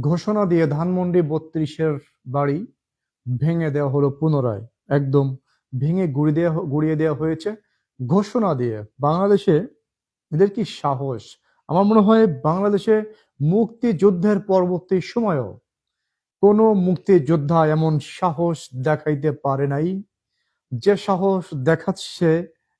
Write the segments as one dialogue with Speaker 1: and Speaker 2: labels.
Speaker 1: ঘোষণা দিয়ে ধানমন্ডি বত্রিশের বাড়ি ভেঙে দেওয়া হলো পুনরায়। একদম ভেঙে গুড়িয়ে দেওয়া গুড়িয়ে দেওয়া হয়েছে। ঘোষণা দিয়ে বাংলাদেশে এদের কি সাহস? আমার মনে হয় বাংলাদেশে মুক্তিযুদ্ধের পরবর্তী সময়েও কোনো মুক্তিযোদ্ধা এমন সাহস দেখাইতে পারে নাই। যে সাহস দেখাচ্ছে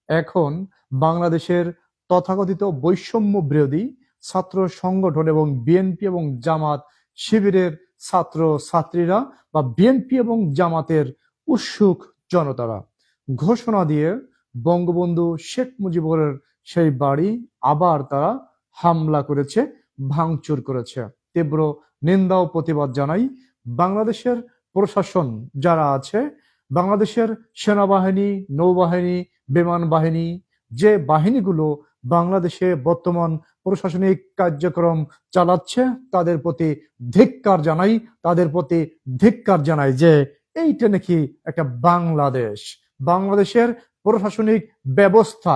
Speaker 1: এখন বাংলাদেশের তথাকথিত বৈষম্য বিরোধী ছাত্র সংগঠন এবং বিএনপি এবং জামাত শিবিরের ছাত্র ছাত্রীরা বা বিএনপি এবং জামাতের উৎসুক জনতারা। ঘোষণা দিয়ে বঙ্গবন্ধু শেখ মুজিবুরের সেই বাড়ি আবার তারা হামলা করেছে, ভাঙচুর করেছে। তীব্র নিন্দা ও প্রতিবাদ জানাই বাংলাদেশের প্রশাসন যারা আছে, বাংলাদেশের সেনাবাহিনী, নৌবাহিনী, বিমান বাহিনী, যে বাহিনীগুলো বাংলাদেশে বর্তমান প্রশাসনিক কার্যক্রম চালাচ্ছে, তাদের প্রতি ধিক্কার জানাই, তাদের প্রতি ধিক্কার জানাই যে এইটা নাকি একটা বাংলাদেশ। বাংলাদেশের প্রশাসনিক ব্যবস্থা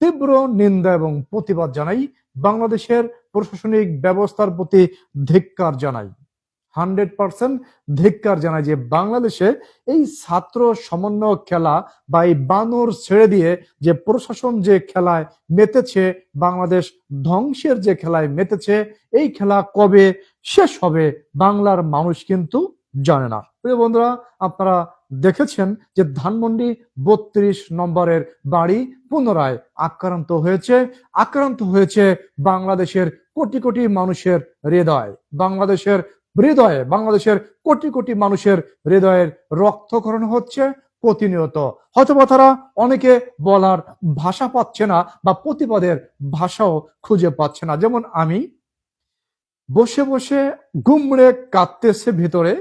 Speaker 1: তীব্র নিন্দা এবং প্রতিবাদ জানাই, বাংলাদেশের প্রশাসনিক ব্যবস্থার প্রতি ধিক্কার জানাই। হান্ড্রেড পার্সেন্ট ধিক্কার জানাই যে বাংলাদেশে এই ছাত্র সমন্বয় খেলা বা এই বানর ছেড়ে দিয়ে যে প্রশাসন যে খেলায় মেতেছে, বাংলাদেশ ধ্বংসের যে খেলায় মেতেছে, এই খেলা কবে শেষ হবে বাংলার মানুষ কিন্তু জানে না। প্রিয় বন্ধুরা, আপনারা দেখেছেন যে ধানমন্ডি বত্রিশ নম্বরের বাড়ি পুনরায় আক্রান্ত হয়েছে। আক্রান্ত হয়েছে বাংলাদেশের কোটি কোটি মানুষের হৃদয়। বাংলাদেশের হৃদয়ে, বাংলাদেশের কোটি কোটি মানুষের হৃদয়ের রক্তকরণ হচ্ছে প্রতিনিয়ত। হয়তোবা তারা অনেকে বলার ভাষা পাচ্ছে না বা প্রতিবাদের ভাষাও খুঁজে পাচ্ছে না। যেমন আমি, বসে বসে গুমড়ে কাঁদতেছে ভিতরে,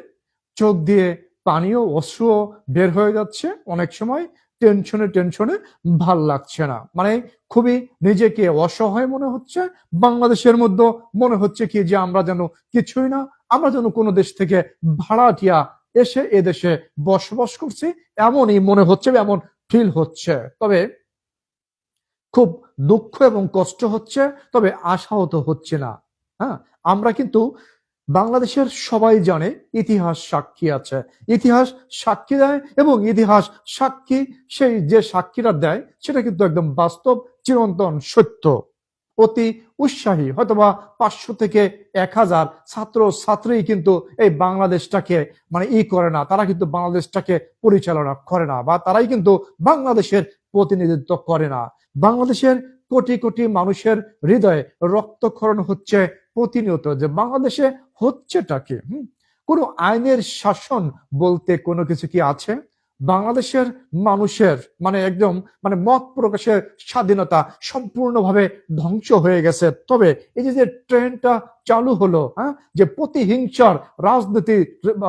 Speaker 1: চোখ দিয়ে পানীয়, অশ্রুও বের হয়ে যাচ্ছে। অনেক সময় টেনশনে টেনশনে ভালো লাগছে না। মানে খুবই নিজেকে অসহায় মনে হচ্ছে। বাংলাদেশের মধ্যে মনে হচ্ছে কি যে আমরা যেন কিছুই না আমরা যেন কোনো দেশ থেকে ভাড়াটিয়া এসে এদেশে বসবাস করছি, এমনই মনে হচ্ছে এমন ফিল হচ্ছে। তবে খুব দুঃখ এবং কষ্ট হচ্ছে, তবে আশাহত হচ্ছে না। হ্যাঁ আমরা কিন্তু বাংলাদেশের সবাই জানে ইতিহাস সাক্ষী আছে। ইতিহাস সাক্ষী দেয় এবং ইতিহাস সাক্ষী, সেই যে সাক্ষীরা দেয়, সেটা কিন্তু একদম বাস্তব, চিরন্তন সত্য। অতি উৎসাহী, হয়তোবা পাঁচশো থেকে এক হাজার ছাত্র ছাত্রী কিন্তু এই বাংলাদেশটাকে মানে ই করে না। তারা কিন্তু বাংলাদেশটাকে পরিচালনা করে না বা তারাই কিন্তু বাংলাদেশের প্রতিনিধিত্ব করে না। বাংলাদেশের কোটি কোটি মানুষের হৃদয়ে রক্তক্ষরণ হচ্ছে প্রতিনিয়ত যে বাংলাদেশে হচ্ছেটা কি? কোনো আইনের শাসন বলতে কোনো কিছু কি আছে? বাংলাদেশের মানুষের মানে একদম মানে মত প্রকাশের স্বাধীনতা সম্পূর্ণভাবে ধ্বংস হয়ে গেছে। তবে এই যে ট্রেনটা চালু হলো হ্যাঁ যে প্রতিহিংসার রাজনীতি,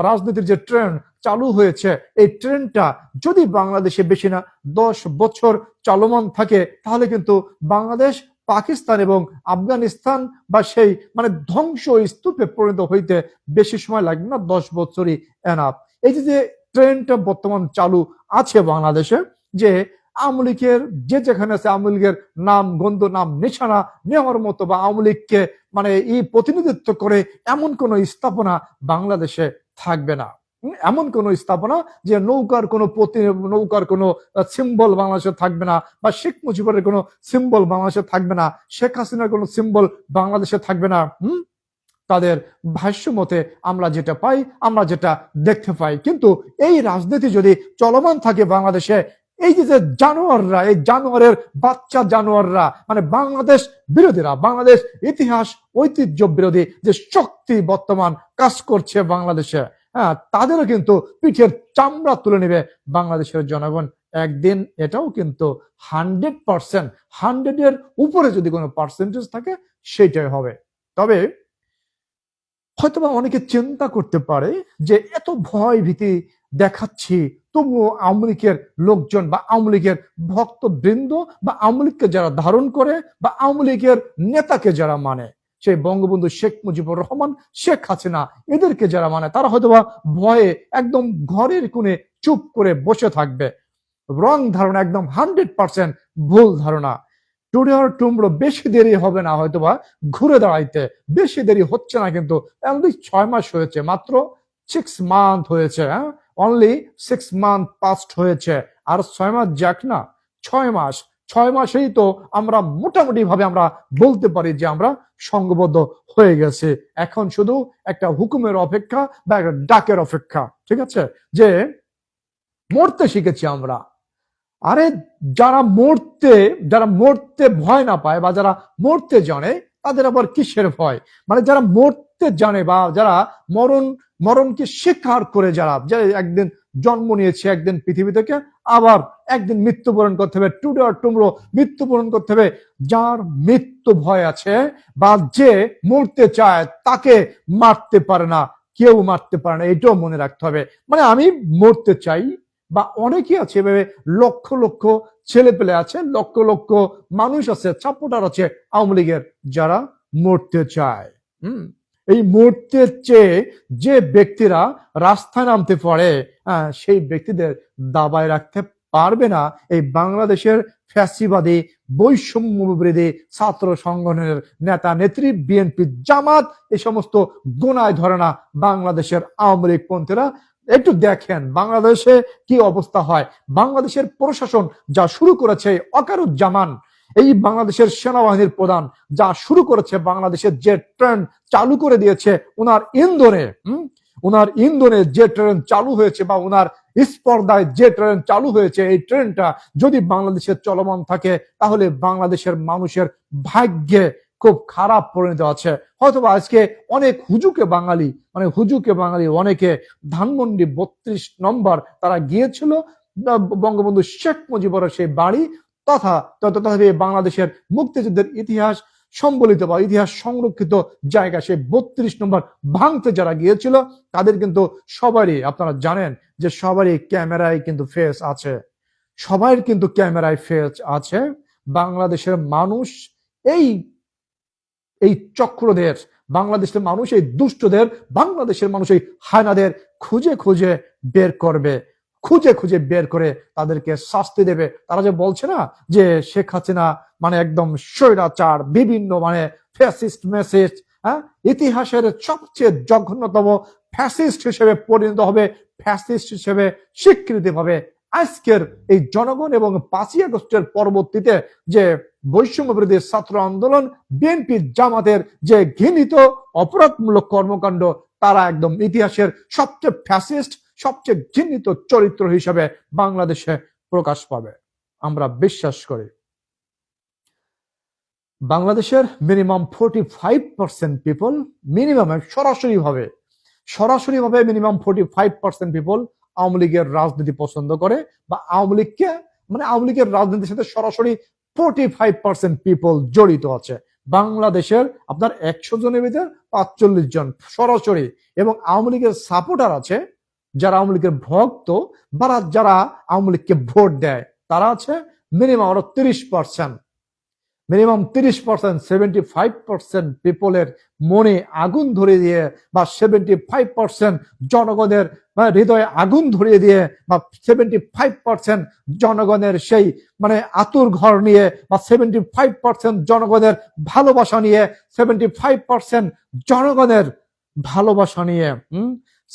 Speaker 1: রাজনীতির যে ট্রেন চালু হয়েছে, এই ট্রেনটা যদি বাংলাদেশে বেশি না দশ বছর চলমান থাকে, তাহলে কিন্তু বাংলাদেশ, পাকিস্তান এবং আফগানিস্তান বা সেই মানে ধ্বংস স্তূপে পরিণত হইতে বেশি সময় লাগবে না, দশ বছরই এনাফ এই যে ট্রেনটা বর্তমান চালু আছে বাংলাদেশে, যে আওয়ামী লীগের, যে যেখানে আছে আওয়ামী লীগের নাম, গন্ধ, নাম, নিশানা নেওয়ার মতো বা আওয়ামী লীগকে মানে এই প্রতিনিধিত্ব করে এমন কোন স্থাপনা বাংলাদেশে থাকবে না। এমন কোন স্থাপনা যে নৌকার কোনো প্রতি, নৌকার কোনো সিম্বল বাংলাদেশে থাকবে না বা শেখ মুজিবের কোনো সিম্বল বাংলাদেশে থাকবে না, শেখ হাসিনার কোনো সিম্বল বাংলাদেশে থাকবে না। হুম তাদের ভাষ্য মতে আমরা যেটা পাই, আমরা যেটা দেখতে পাই। কিন্তু এই রাজনীতি যদি চলমান থাকে বাংলাদেশে, এই যে যে জানোয়াররা, এই জানোয়ারের বাচ্চা জানোয়াররা মানে বাংলাদেশ বিরোধীরা, বাংলাদেশ ইতিহাস ঐতিহ্য বিরোধী যে শক্তি বর্তমান কাজ করছে বাংলাদেশে হ্যাঁ তাদেরও কিন্তু পিঠের চামড়া তুলে নেবে বাংলাদেশের জনগণ। একদিন এটাও কিন্তু হান্ড্রেড পার্সেন্ট, হান্ড্রেডের উপরে যদি কোনো পার্সেন্টেজ থাকে, সেটাই হবে। তবে হয়তোবা অনেকে চিন্তা করতে পারে যে এত ভয় ভীতি দেখাচ্ছি, তবুও আওয়ামী লীগের লোকজন বা আওয়ামী লীগের ভক্তবৃন্দ বা আওয়ামী লীগকে যারা ধারণ করে বা আওয়ামী লীগের নেতাকে যারা মানে সেই বঙ্গবন্ধু শেখ মুজিবুর রহমান, শেখ হাসিনা, এদেরকে যারা মানে তারা হয়তোবা ভয়ে একদম ঘরের কোণে চুপ করে বসে থাকবে। রং ধারণা, একদম হান্ড্রেড পার্সেন্ট ভুল ধারণা। টুডের টুমড়ো বেশি দেরি হবে না হয়তো বা ঘুরে দাঁড়াইতে। বেশি দেরি হচ্ছে না কিন্তু অনলি ছয় মাস হয়েছে, মাত্র সিক্স মান্থ হয়েছে হ্যাঁ? অনলি সিক্স মান্থ পাস্ট হয়েছে। আর ছয় মাস যাক না, ছয় মাস। ছয় মাসেই তো আমরা মোটামুটি ভাবে আমরা বলতে পারি যে আমরা সংঘবদ্ধ হয়ে গেছে। এখন শুধু একটা হুকুমের অপেক্ষা বা একটা ডাকের অপেক্ষা, ঠিক আছে? যে মরতে শিখেছি আমরা। আরে যারা মরতে যারা মরতে ভয় না পায় বা যারা মরতে জানে, তাদের আবার কিসের ভয়? মানে যারা মরতে জানে বা যারা মরণ, মরণকে স্বীকার করে যারা যারা একদিন জন্ম নিয়েছে, একদিন পৃথিবী থেকে, আবার একদিন মৃত্যুবরণ করতে হবে, টুডে আর টুমরো মৃত্যুবরণ করতে হবে, যার মৃত্যু ভয় আছে বা যে মরতে চায়, তাকে মারতে পারে না, কেউ মারতে পারে না, এটাও মনে রাখতে হবে। মানে আমি মরতে চাই বা অনেকেই আছে, এভাবে লক্ষ লক্ষ ছেলে পেলে আছে, লক্ষ লক্ষ মানুষ আছে সাপোর্টার আছে আওয়ামী লীগের যারা মরতে চায়। হুম? এই মরতে চেয়ে যে ব্যক্তিরা রাস্তায় নামতে পারে সেই ব্যক্তিদের দাবায় রাখতে পারবে না এই বাংলাদেশের ফ্যাসিবাদী বৈষম্য বিরোধী ছাত্র সংগঠনের নেতা, নেত্রী, বিএনপি, জামাত এই সমস্ত গোনায় ধরে না বাংলাদেশের আওয়ামী লীগ পন্থীরা একটু দেখেন বাংলাদেশে কি অবস্থা হয়। বাংলাদেশের প্রশাসন যা শুরু করেছে অকারুজ্জামান, এই বাংলাদেশের সেনাবাহিনীর প্রধান যা শুরু করেছে বাংলাদেশের যে ট্রেন চালু করে দিয়েছে ওনার ইন্ধনে ওনার ইন্ধনে যে ট্রেন চালু হয়েছে বা ওনার স্পর্ধায় যে ট্রেন চালু হয়েছে, এই ট্রেনটা যদি বাংলাদেশের চলমান থাকে, তাহলে বাংলাদেশের মানুষের ভাগ্যে খুব খারাপ পরিণত আছে। হয়তোবা আজকে অনেক হুজুকে বাঙালি মানে হুজুকে বাঙালি, অনেকে ধানমন্ডি বত্রিশ নম্বর তারা গিয়েছিল বঙ্গবন্ধু শেখ মুজিবুরের সেই বাড়ি তথা তথাপি বাংলাদেশের মুক্তিযুদ্ধের ইতিহাস, সম্বলিত বা ইতিহাস সংরক্ষিত জায়গা, সেই বত্রিশ নম্বর ভাঙতে যারা গিয়েছিল, তাদের কিন্তু সবারই, আপনারা জানেন যে সবারই ক্যামেরায় কিন্তু ফেস আছে। সবাই কিন্তু ক্যামেরায় ফেস আছে। বাংলাদেশের মানুষ এই এই চক্রদের, বাংলাদেশের মানুষ, এই দুষ্টদের, বাংলাদেশের মানুষ এই হায়নাদের খুঁজে খুঁজে বের করবে। খুঁজে খুঁজে বের করে তাদেরকে শাস্তি দেবে। তারা যে বলছে না যে শেখ হাসিনা মানে একদম স্বৈরাচার, বিভিন্ন মানে ফ্যাসিস্ট মেসেজ হ্যাঁ? ইতিহাসের সবচেয়ে জঘন্যতম ফ্যাসিস্ট হিসেবে পরিণত হবে ফ্যাসিস্ট হিসেবে স্বীকৃতি পাবে আজকের এই জনগণ এবং পাঁচই আগস্টের পরবর্তীতে যে বৈষম্য বিরোধী ছাত্র আন্দোলন, বিএনপি জামাতের যে ঘৃণিত, অপরাধমূলক কর্মকাণ্ড, তারা একদম ইতিহাসের সবচেয়ে ফ্যাসিস্ট সবচেয়ে ঘৃণিত চরিত্র হিসেবে বাংলাদেশে প্রকাশ পাবে। আমরা বিশ্বাস করি, বাংলাদেশের minimum forty five percent people minimum সরাসরি ভাবে সরাসরি ভাবে minimum forty five percent people Awami লীগের রাজনীতি পছন্দ করে বা আওয়ামী লীগকে মানে আওয়ামী লীগের রাজনীতির সাথে সরাসরি ফোর্টি ফাইভ পার্সেন্ট পিপল জড়িত আছে। বাংলাদেশের আপনার একশো জনের ভিতর পাঁচচল্লিশ জন সরাসরি এবং আওয়ামী লীগের সাপোর্টার আছে, যারা আওয়ামী লীগের ভক্ত, বা যারা আওয়ামী লীগকে ভোট দেয়, তারা আছে মিনিমাম আরও তিরিশ পার্সেন্ট মিনিমাম তিরিশ পার্সেন্ট সেভেন্টি ফাইভ পার্সেন্ট পিপলের মনে আগুন ধরিয়ে দিয়ে বা সেভেন্টি ফাইভ পার্সেন্ট জনগণের বা হৃদয়ে আগুন ধরিয়ে দিয়ে বা সেভেন্টি ফাইভ পার্সেন্ট জনগণের সেই মানে আতুর ঘর নিয়ে বা সেভেন্টি ফাইভ পার্সেন্ট জনগণের ভালোবাসা নিয়ে সেভেন্টি ফাইভ পার্সেন্ট জনগণের ভালোবাসা নিয়ে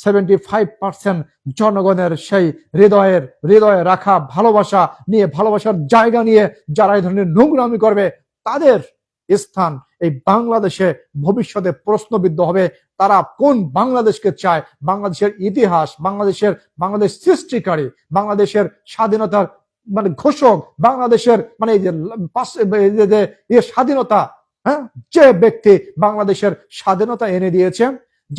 Speaker 1: সেভেন্টি ফাইভ পার্সেন্ট জনগণের সেই হৃদয়ের, হৃদয়ে রাখা ভালোবাসা নিয়ে, ভালোবাসার জায়গা নিয়ে যারা এই ধরনের নোংরামি করবে, তাদের স্থান এই বাংলাদেশে ভবিষ্যতে প্রশ্নবিদ্ধ হবে, তারা কোন বাংলাদেশকে চায়? বাংলাদেশের ইতিহাস, বাংলাদেশের, বাংলাদেশ সৃষ্টিকারী, বাংলাদেশের স্বাধীনতার মানে ঘোষক, বাংলাদেশের মানে এই যে স্বাধীনতা হ্যাঁ? যে ব্যক্তি বাংলাদেশের স্বাধীনতা এনে দিয়েছে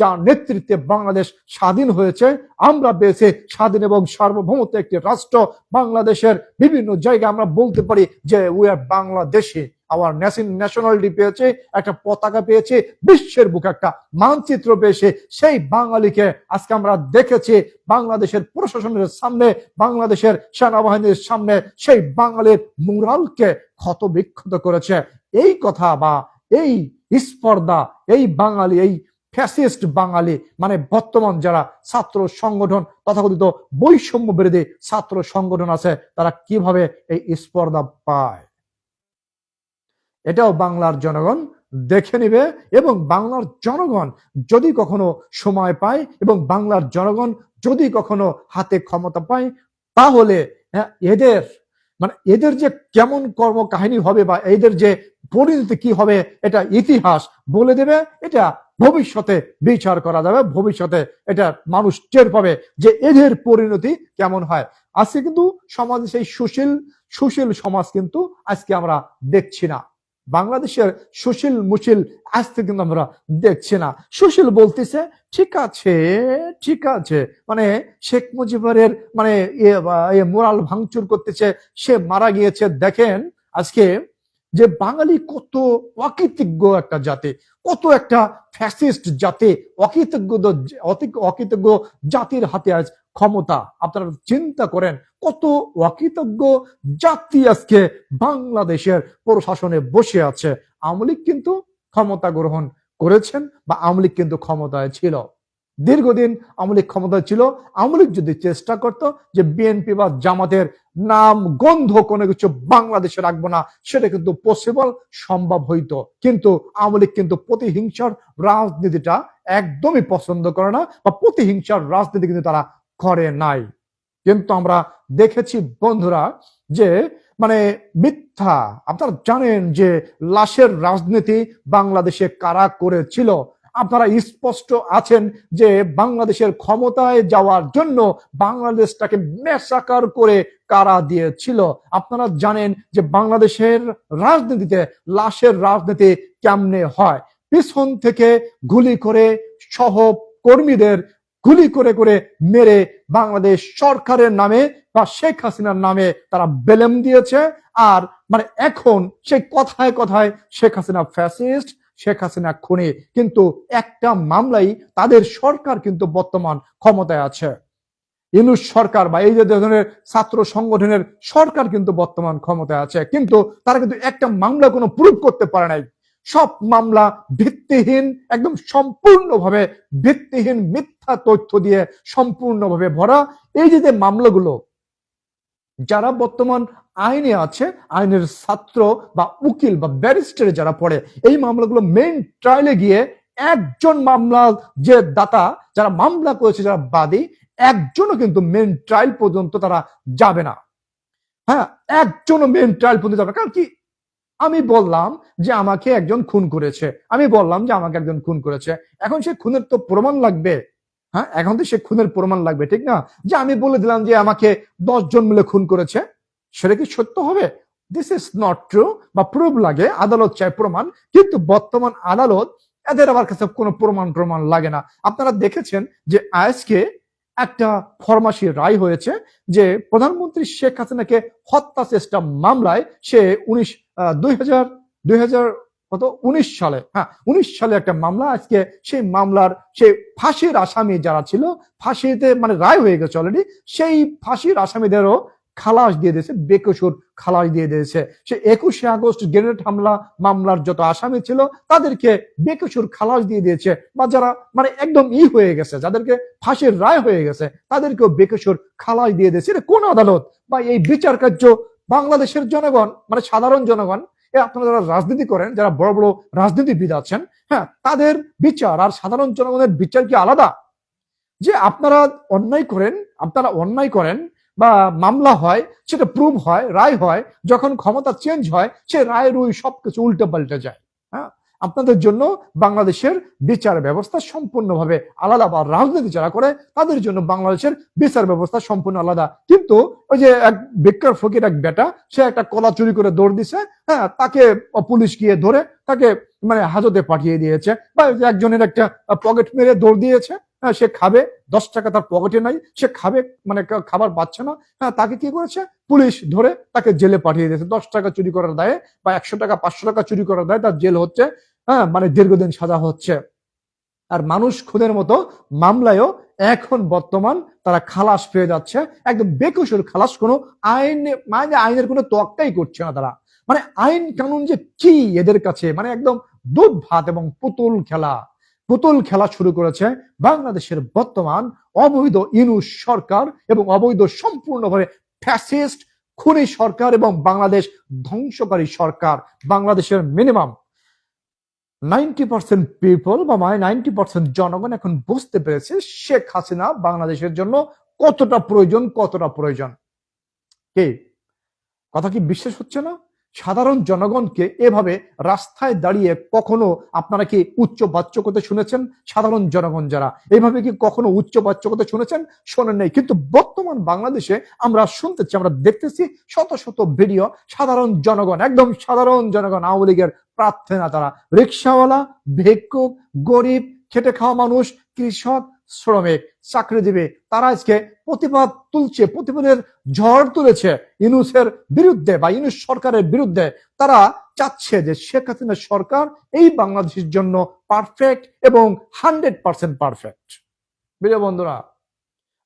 Speaker 1: যার নেতৃত্বে বাংলাদেশ স্বাধীন হয়েছে, আমরা পেয়েছি স্বাধীন এবং সার্বভৌমত্ব একটি রাষ্ট্র। বাংলাদেশের বিভিন্ন জায়গায় আমরা বলতে পারি যে we are Bangladeshi. Our nationality পেয়েছে, একটা পতাকা পেয়েছে, বিশ্বের বুকে একটা মানচিত্র পেয়েছে। সেই বাঙালিকে আজকে আমরা দেখেছি বাংলাদেশের প্রশাসনের সামনে, বাংলাদেশের সেনাবাহিনীর সামনে। সেই বাঙালির মুরালকে ক্ষত বিক্ষত করেছে। এই কথা বা এই স্পর্ধা, এই বাঙালি, এই ফ্যাসিস্ট বাঙালি মানে বর্তমান যারা ছাত্র সংগঠন তথাকথিত বৈষম্য বিরোধী ছাত্র সংগঠন আছে তারা কীভাবে এই স্পর্ধা পায়? এটাও বাংলার জনগণ দেখে নিবে এবং বাংলার জনগণ যদি কখনো সময় পায় এবং বাংলার জনগণ যদি কখনো হাতে ক্ষমতা পায় তাহলে হ্যাঁ, এদের মানে এদের যে কেমন কর্মকাহিনী হবে বা এদের যে পরিণতি কি হবে এটা ইতিহাস বলে দেবে এটা ভবিষ্যতে বিচার করা যাবে, ভবিষ্যতে এটা মানুষ টের পাবে যে এদের পরিণতি কেমন হয়। আজকে কিন্তু সমাজে, সেই সুশীল সুশীল সমাজ কিন্তু আজকে আমরা দেখছি না। বাংলাদেশের সুশীল, মুশিল আজকে কিন্তু আমরা দেখছি না। সুশীল বলতেছে, ঠিক আছে ঠিক আছে। মানে শেখ মুজিবের মানে মোরাল ভাঙচুর করতেছে, সে মারা গিয়েছে। দেখেন, আজকে যে বাঙালি কত অকৃতজ্ঞ একটা জাতি, কত একটা ফ্যাসিস্ট জাতি, অকৃতজ্ঞ অকৃতজ্ঞ জাতির হাতে আজ ক্ষমতা। আপনারা চিন্তা করেন, কত অকৃতজ্ঞ জাতি আজকে বাংলাদেশের প্রশাসনে বসে আছে। আওয়ামী কিন্তু ক্ষমতা গ্রহণ করেছেন বা আওয়ামী কিন্তু ক্ষমতায় ছিল। দীর্ঘদিন আওয়ামী ক্ষমতা ছিল। আওয়ামী লীগ যদি চেষ্টা করত যে বিএনপি বা জামাতের নাম, গন্ধ কোনো কিছু বাংলাদেশে রাখব না, সেটা কিন্তু পসিবল সম্ভব হইতো। কিন্তু আওয়ামী লীগ কিন্তু প্রতিহিংসার রাজনীতিটা একদমই পছন্দ করে না বা প্রতিহিংসার রাজনীতি কিন্তু তারা করে নাই। কিন্তু আমরা দেখেছি বন্ধুরা যে মানে মিথ্যা, আপনারা জানেন যে লাশের রাজনীতি বাংলাদেশে কারা করেছিল? আপনারা স্পষ্ট আছেন যে বাংলাদেশের ক্ষমতায় যাওয়ার জন্য বাংলাদেশটাকে মেসাকার করে কারা দিয়েছিল? আপনারা জানেন যে বাংলাদেশের রাজনীতিতে লাশের রাজনীতি কেমনে হয়? পিছন থেকে গুলি করে সহ কর্মীদের গুলি করে করে মেরে বাংলাদেশ সরকারের নামে বা শেখ হাসিনার নামে তারা বেলেম দিয়েছে। আর মানে এখন সেই কথায় কথায় শেখ হাসিনা ফ্যাসিস্ট শেখ হাসিনা খুনি। কিন্তু একটা মামলাই তাদের সরকার কিন্তু বর্তমান ক্ষমতায় আছে। ইনুস সরকার বা এই যে ধরনের ছাত্র সংগঠনের সরকার কিন্তু বর্তমান ক্ষমতায় আছে। কিন্তু তারা কিন্তু একটা মামলা কোনো প্রুভ করতে পারে নাই। সব মামলা ভিত্তিহীন, একদম সম্পূর্ণভাবে ভিত্তিহীন মিথ্যা তথ্য দিয়ে সম্পূর্ণভাবে ভরা। এই যে মামলাগুলো যারা বর্তমান আইনে আছে, আইনের ছাত্র বা উকিল বা ব্যারিস্টারে যারা পড়ে, এই মামলাগুলো মেইন ট্রায়ালে গিয়ে একজন মামলা যে দাতা যারা মামলা করেছে, যারা বাদী, একজনও কিন্তু মেন ট্রায়াল পর্যন্ত তারা যাবে না। হ্যাঁ একজনও মেন ট্রায়াল পর্যন্ত যাবে কারণ কি? আমি বললাম যে আমাকে একজন খুন করেছে। আমি বললাম যে আমাকে একজন খুন করেছে। এখন সে খুনের তো প্রমাণ লাগবে। হ্যাঁ এখন তো সে খুনের প্রমাণ লাগবে, ঠিক না? যে আমি বলে দিলাম যে আমাকে দশ জন মিলে খুন করেছে, সেটা কি সত্য হবে? দিস ইজ নট ট্রু বা প্রুফ লাগে, আদালত চায় প্রমাণ, কিন্তু বর্তমান আদালত এদের আবার কাছে কোনো প্রমাণ প্রমাণ লাগে না। আপনারা দেখেছেন যে আজকে একটা ফরমাসি রায় হয়েছে যে প্রধানমন্ত্রী শেখ হাসিনাকে হত্যা চেষ্টা মামলায় সে উনিশ দুই হাজার দুই হাজার কত? উনিশ সালে। হ্যাঁ উনিশ সালে একটা মামলা। আজকে সেই মামলার সেই ফাঁসির আসামি যারা ছিল, ফাঁসিতে মানে রায় হয়ে গেছে অলরেডি সেই ফাঁসির আসামিদেরও খালাস দিয়ে দিয়েছে, বেকসুর খালাস দিয়ে দিয়েছে। সে একুশে আগস্ট গ্রেনেড হামলা, মামলার যত আসামি ছিল, তাদেরকে বেকসুর খালাস দিয়ে দিয়েছে। বা যারা মানে একদম ই হয়ে গেছে, যাদেরকে ফাঁসির রায় হয়ে গেছে, তাদেরকেও বেকসুর খালাস দিয়ে দিয়েছে। এটা কোন আদালত? বা এই বিচার কার্য বাংলাদেশের জনগণ মানে সাধারণ জনগণ আপনারা যারা রাজনীতি করেন, যারা বড় বড় রাজনীতিবিদ আছেন হ্যাঁ তাদের বিচার আর সাধারণ জনগণের বিচার কি আলাদা? যে আপনারা অন্যায় করেন, আপনারা অন্যায় করেন বা মামলা হয়, সেটা প্রুভ হয়, রায় হয়, যখন ক্ষমতা চেঞ্জ হয়, সে রায় রুই সবকিছু উল্টে পাল্টে যায় হ্যাঁ? আপনাদের জন্য বাংলাদেশের বিচার ব্যবস্থা সম্পূর্ণভাবে আলাদা বা রাজনীতি যারা করে, তাদের জন্য বাংলাদেশের বিচার ব্যবস্থা সম্পূর্ণ আলাদা। কিন্তু ওই যে এক বেকার ফকির, এক বেটা, সে একটা কলা চুরি করে দৌড় দিছে হ্যাঁ তাকে পুলিশ গিয়ে ধরে তাকে মানে হাজতে পাঠিয়ে দিয়েছে বা একজনের একটা পকেট মেরে দৌড় দিয়েছে হ্যাঁ সে খাবে, দশ টাকা তার পকেটে নাই, সে খাবে মানে খাবার পাচ্ছে না হ্যাঁ তাকে কি করেছে? পুলিশ ধরে তাকে জেলে পাঠিয়ে দিয়েছে। দশ টাকা চুরি করার দায়ে বা একশো টাকা, পাঁচশো টাকা চুরি করার দায়ে তার জেল হচ্ছে। হ্যাঁ মানে দীর্ঘদিন সাজা হচ্ছে। আর মানুষ খুনের মতো মামলায়ও এখন বর্তমান তারা খালাস পেয়ে যাচ্ছে। একদম বেকসুর খালাস, কোনো আইন মানে আইনের কোনো তোয়াক্কাই করছে না তারা। মানে আইন কানুন যে কি এদের কাছে? মানে একদম দুধ, ভাত এবং পুতুল খেলা। পুতুল খেলা শুরু করেছে বাংলাদেশের বর্তমান অবৈধ ইনুস সরকার এবং অবৈধ সম্পূর্ণভাবে ফ্যাসিস্ট, খুনি সরকার এবং বাংলাদেশ ধ্বংসকারী সরকার। বাংলাদেশের মিনিমাম। নাইনটি পার্সেন্ট পিপল বা মানে নাইনটি পার্সেন্ট জনগণ এখন বুঝতে পেরেছে শেখ হাসিনা বাংলাদেশের জন্য কতটা প্রয়োজন কতটা প্রয়োজন। কে? কথা কি বিশ্বাস হচ্ছে না? সাধারণ জনগণকে এভাবে রাস্তায় দাঁড়িয়ে কখনো আপনারা কি উচ্চ বাচ্য করতে শুনেছেন? সাধারণ জনগণ যারা এইভাবে কি কখনো উচ্চ বাচ্য করতে শুনেছেন? শোনেন নাই। কিন্তু বর্তমান বাংলাদেশে আমরা শুনতেছি, আমরা দেখতেছি শত শত ভিডিও, সাধারণ জনগণ, একদম সাধারণ জনগণ, আওয়ামী লীগের প্রার্থনা তারা। রিক্সাওয়ালা, ভিক্ষুক, গরিব, খেটে খাওয়া মানুষ, কৃষক শ্রমিক চাকরিজীবী তারা আজকে প্রতিবাদ তুলছে, প্রতিবাদের ঝড় তুলেছে ইনুসের বিরুদ্ধে বা ইনুস সরকারের বিরুদ্ধে। তারা চাচ্ছে যে শেখ হাসিনা সরকার এই বাংলাদেশের জন্য পারফেক্ট এবং হান্ড্রেড পার্সেন্ট পারফেক্ট প্রিয় বন্ধুরা,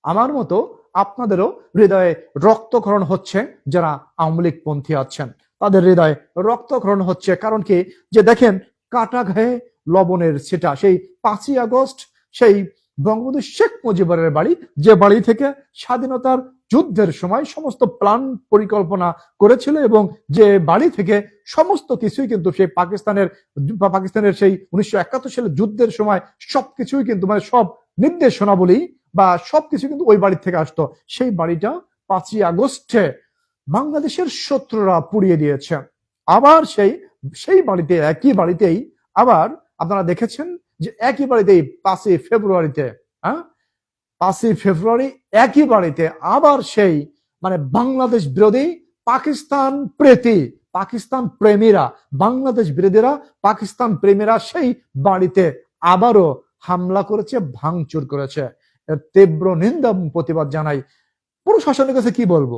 Speaker 1: আমার মতো আপনাদেরও হৃদয়ে রক্তক্ষরণ হচ্ছে যারা আওয়ামী লীগ পন্থী আছেন। তাদের হৃদয়ে রক্তক্ষরণ হচ্ছে কারণ কি? যে দেখেন কাটা ঘায়ে লবণের সেটা সেই পাঁচই আগস্ট, সেই বঙ্গবন্ধু শেখ মুজিবুরের বাড়ি, যে বাড়ি থেকে স্বাধীনতার যুদ্ধের সময় সমস্ত প্ল্যান পরিকল্পনা করেছিল এবং যে বাড়ি থেকে সমস্ত কিছুই কিন্তু সেই পাকিস্তানের পাকিস্তানের সেই উনিশশো একাত্তর সালের যুদ্ধের সময় সবকিছুই কিন্তু মানে সব নির্দেশনাবলী বা সবকিছু কিন্তু ওই বাড়ি থেকে আসতো। সেই বাড়িটা পাঁচই আগস্টে বাংলাদেশের শত্রুরা পুড়িয়ে দিয়েছে। আবার সেই সেই বাড়িতে, একই বাড়িতেই আবার আপনারা দেখেছেন যে একই বাড়িতে পাঁচই ফেব্রুয়ারিতে হ্যাঁ? পাঁচই ফেব্রুয়ারি একই বাড়িতে আবার সেই মানে বাংলাদেশ বিরোধী পাকিস্তান প্রীতি, পাকিস্তান প্রেমীরা, বাংলাদেশ বিরোধীরা, পাকিস্তান প্রেমীরা সেই বাড়িতে আবারও হামলা করেছে, ভাঙচুর করেছে। তীব্র নিন্দা প্রতিবাদ জানাই। প্রশাসনের কাছে কি বলব?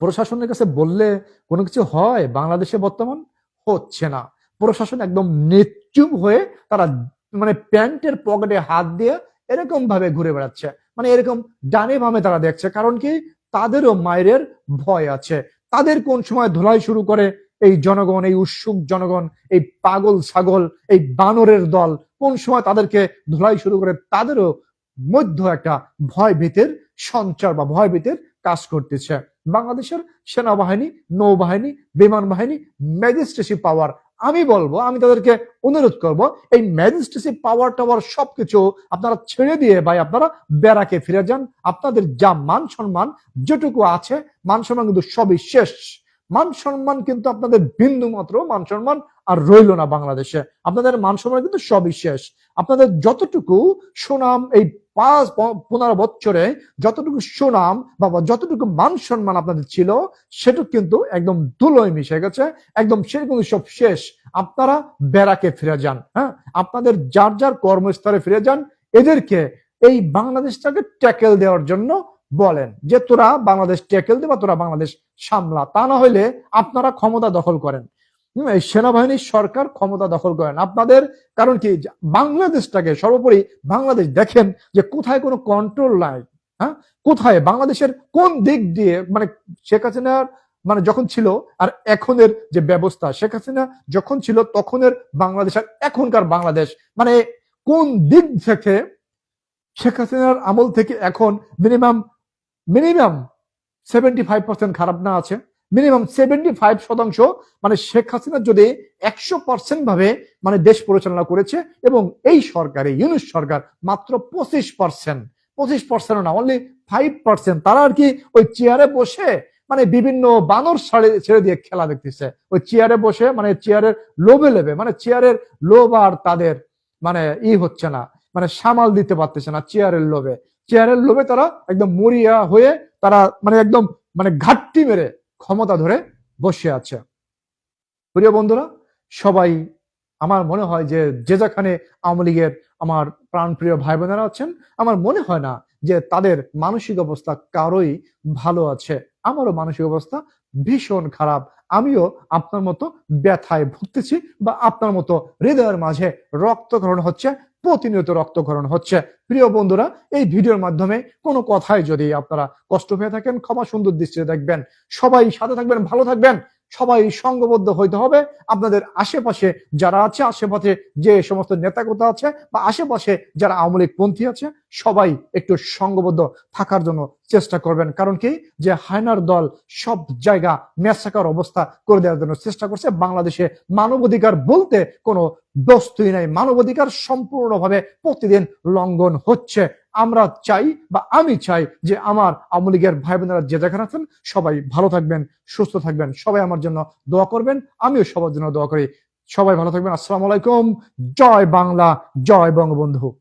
Speaker 1: প্রশাসনের কাছে বললে কোনো কিছু হয়? বাংলাদেশে বর্তমান হচ্ছে না। প্রশাসন একদম নিশ্চুপ হয়ে তারা মানে প্যান্টের পকেটে হাত দিয়ে এরকম ভাবে ঘুরে বেড়াচ্ছে। মানে এরকম ডানে বামে তারা দেখছে, কারণ কি? তাদেরও মায়ের ভয় আছে। তাদের কোন সময় ধুলাই শুরু করে? এই জনগণ, এই উৎসুক জনগণ, এই পাগল ছাগল, এই বানরের দল, কোন সময় তাদেরকে ধুলাই শুরু করে? তাদেরও মধ্য একটা ভয় ভীতের সঞ্চার বা ভয় ভীতের কাজ করতেছে। বাংলাদেশের সেনাবাহিনী, নৌবাহিনী বিমান বাহিনী ম্যাজিস্ট্রেসি পাওয়ার আমি বলব, আমি তাদেরকে অনুরোধ করব, এই ম্যাজিস্ট্রেসি পাওয়ার টাওয়ার সবকিছু আপনারা ছেড়ে দিয়ে ভাই আপনারা বেড়াকে ফিরে যান। আপনাদের যা মান সম্মান যেটুকু আছে, মান সম্মান কিন্তু সবই শেষ। মান সম্মান কিন্তু আপনাদের বিন্দু মাত্র, মান সম্মান আর রইল না বাংলাদেশে। আপনাদের মান সম্মান কিন্তু সবই শেষ। আপনাদের যতটুকু সুনাম এই পাঁচ পনেরো বছরে যতটুকু সুনাম বা যতটুকু মান সম্মান আপনাদের ছিল, সেটুকু কিন্তু একদম ধুলোয় মিশে গেছে, একদম সেরকম সব শেষ। আপনারা বেড়াকে ফিরে যান হ্যাঁ? আপনাদের যার যার কর্মস্থলে ফিরে যান, এদেরকে এই বাংলাদেশটাকে ট্যাকেল দেওয়ার জন্য বলেন যে তোরা বাংলাদেশ ট্যাকেল দে বা তোরা বাংলাদেশ সামলা। তা না হলে আপনারা ক্ষমতা দখল করেন। সেনাবাহিনীর সরকার ক্ষমতা দখল করেন। আপনাদের কারণ কি? বাংলাদেশটাকে সর্বোপরি বাংলাদেশ দেখেন যে কোথায় কোনো কন্ট্রোল নাই। হ্যাঁ কোথায়? বাংলাদেশের কোন দিক দিয়ে? মানে শেখ হাসিনার মানে যখন ছিল আর এখনের যে ব্যবস্থা, শেখ হাসিনা যখন ছিল তখনের বাংলাদেশ আর এখনকার বাংলাদেশ। মানে কোন দিক থেকে শেখ হাসিনার আমল থেকে এখন minimum minimum seventy five percent খারাপ না আছে। মিনিমাম সেভেন্টি ফাইভ শতাংশ মানে শেখ হাসিনা যদি একশো পার্সেন্ট ভাবে মানে দেশ পরিচালনা করেছে এবং এই সরকার ইউনিট সরকার মাত্র পঁচিশ পার্সেন্ট পঁচিশ পার্সেন্ট না অনলি ফাইভ পার্সেন্ট তারা আর কি ওই চেয়ারে বসে মানে বিভিন্ন বানর ছেড়ে দিয়ে খেলা দেখতেছে। ওই চেয়ারে বসে মানে চেয়ারের লোভে লেবে মানে চেয়ারের লোভ আর তাদের মানে ই হচ্ছে না। মানে সামাল দিতে পারতেছে না চেয়ারের লোভে। চেয়ারের লোভে তারা একদম মরিয়া হয়ে তারা মানে একদম মানে ঘাটতি মেরে ক্ষমতা ধরে বসে আছে। প্রিয় বন্ধুরা, সবাই আমার মনে হয় যে যে যেখানে আওয়ামী লীগের আমার প্রাণপ্রিয় ভাই বোনেরা আছেন, আমার মনে হয় না যে তাদের মানসিক অবস্থা কারোই ভালো আছে। আমারও মানসিক অবস্থা ভীষণ খারাপ। আমিও আপনার মতো ব্যথায় ভুগতেছি বা আপনার মতো হৃদয়ের মাঝে রক্তক্ষরণ হচ্ছে, প্রতিনিয়ত রক্তক্ষরণ হচ্ছে। প্রিয় বন্ধুরা, এই ভিডিওর মাধ্যমে কোনো কথায় যদি আপনারা কষ্ট পেয়ে থাকেন, ক্ষমা সুন্দর দৃষ্টিতে দেখবেন। সবাই সাথে থাকবেন, ভালো থাকবেন। সবাই সঙ্গবদ্ধ হইতে হবে। আপনাদের আশেপাশে যারা আছে, আশেপাশে যে সমস্ত নেতা কোথা আছে বা আশেপাশে যারা আওয়ামী লীগ পন্থী আছে সবাই একটু সঙ্গবদ্ধ থাকার জন্য চেষ্টা করবেন। কারণ কি? যে হায়নার দল সব জায়গা মেসাকার অবস্থা করে দেওয়ার জন্য চেষ্টা করছে। বাংলাদেশে মানবাধিকার বলতে কোনো বস্তুই নাই। মানবাধিকার সম্পূর্ণভাবে প্রতিদিন লঙ্ঘন হচ্ছে। আমরা চাই বা আমি চাই যে আমার আওয়ামী লীগের ভাই বোনেরা যে যেখানে আছেন সবাই ভালো থাকবেন, সুস্থ থাকবেন। সবাই আমার জন্য দোয়া করবেন, আমিও সবার জন্য দোয়া করি। সবাই ভালো থাকবেন। আসসালামু আলাইকুম। জয় বাংলা, জয় বঙ্গবন্ধু।